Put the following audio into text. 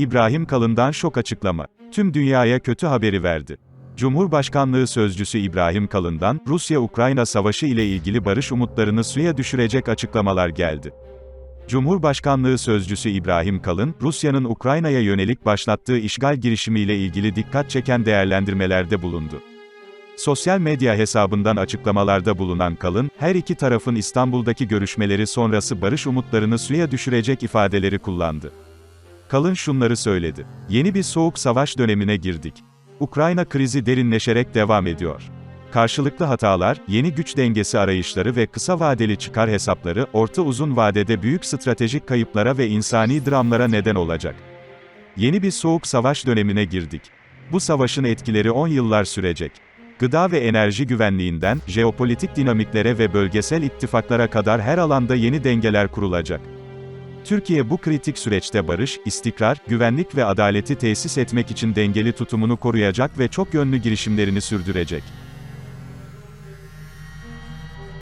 İbrahim Kalın'dan şok açıklama. Tüm dünyaya kötü haberi verdi. Cumhurbaşkanlığı Sözcüsü İbrahim Kalın'dan, Rusya-Ukrayna savaşı ile ilgili barış umutlarını suya düşürecek açıklamalar geldi. Cumhurbaşkanlığı Sözcüsü İbrahim Kalın, Rusya'nın Ukrayna'ya yönelik başlattığı işgal girişimiyle ilgili dikkat çeken değerlendirmelerde bulundu. Sosyal medya hesabından açıklamalarda bulunan Kalın, her iki tarafın İstanbul'daki görüşmeleri sonrası barış umutlarını suya düşürecek ifadeleri kullandı. Kalın şunları söyledi. Yeni bir soğuk savaş dönemine girdik. Ukrayna krizi derinleşerek devam ediyor. Karşılıklı hatalar, yeni güç dengesi arayışları ve kısa vadeli çıkar hesapları, orta uzun vadede büyük stratejik kayıplara ve insani dramlara neden olacak. Yeni bir soğuk savaş dönemine girdik. Bu savaşın etkileri 10 yıllar sürecek. Gıda ve enerji güvenliğinden, jeopolitik dinamiklere ve bölgesel ittifaklara kadar her alanda yeni dengeler kurulacak. Türkiye bu kritik süreçte barış, istikrar, güvenlik ve adaleti tesis etmek için dengeli tutumunu koruyacak ve çok yönlü girişimlerini sürdürecek.